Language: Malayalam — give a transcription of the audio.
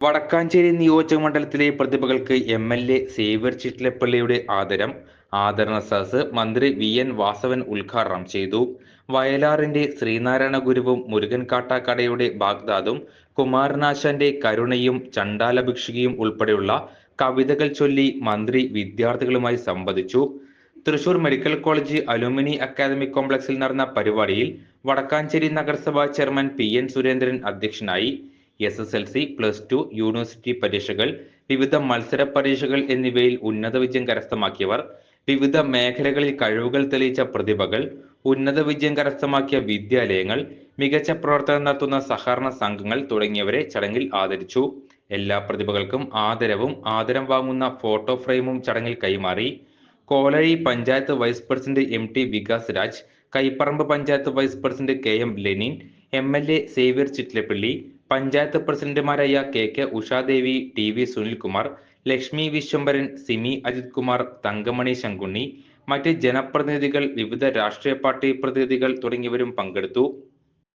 വടക്കാഞ്ചേരി നിയോജക മണ്ഡലത്തിലെ പ്രതിഭകൾക്ക് എം എൽ എ സേവ്യർ ചിറ്റിലപ്പള്ളിയുടെ ആദരം ആദരണ സദസ് മന്ത്രി വി എൻ വാസവൻ ഉദ്ഘാടനം ചെയ്തു. വയലാറിന്റെ ശ്രീനാരായണ ഗുരുവും മുരുകൻ കാട്ടാക്കടയുടെ ബാഗ്ദാദും കുമാരനാശാന്റെ കരുണയും ചണ്ടാലഭിക്ഷുകിയും ഉൾപ്പെടെയുള്ള കവിതകൾ ചൊല്ലി മന്ത്രി വിദ്യാർത്ഥികളുമായി സംവദിച്ചു. Thrissur medical college alumni academy കോംപ്ലക്സിൽ നടന്ന പരിപാടിയിൽ വടക്കാഞ്ചേരി നഗരസഭാ ചെയർമാൻ പി എൻ സുരേന്ദ്രൻ അധ്യക്ഷനായി. S S L C plus two university പരീക്ഷകൾ വിവിധ മത്സര പരീക്ഷകൾ എന്നിവയിൽ ഉന്നത വിജയം കരസ്ഥമാക്കിയവർ വിവിധ മേഖലകളിൽ കഴിവുകൾ തെളിയിച്ച പ്രതിഭകൾ ഉന്നത വിജയം കരസ്ഥമാക്കിയ വിദ്യാലയങ്ങൾ മികച്ച പ്രവർത്തനം നടത്തുന്ന സഹകരണ സംഘങ്ങൾ തുടങ്ങിയവരെ ചടങ്ങിൽ ആദരിച്ചു. എല്ലാ പ്രതിഭകൾക്കും ആദരവും ആദരം വാങ്ങുന്ന ഫോട്ടോ ഫ്രെയിമും ചടങ്ങിൽ കൈമാറി. Kolazhy panchayat vice president M T Vikas Raj Kaiparamba panchayat vice president K M Lenin M L A Xavier Chittilappilly panchayat പ്രസിഡന്റുമാരായ K K Ushadevi T V Sunilkumar Lakshmi Viswambharan Simi Ajith Kumar Thankamani Sankunni മറ്റ് ജനപ്രതിനിധികൾ വിവിധ രാഷ്ട്രീയ പാർട്ടി പ്രതിനിധികൾ തുടങ്ങിയവരും പങ്കെടുത്തു.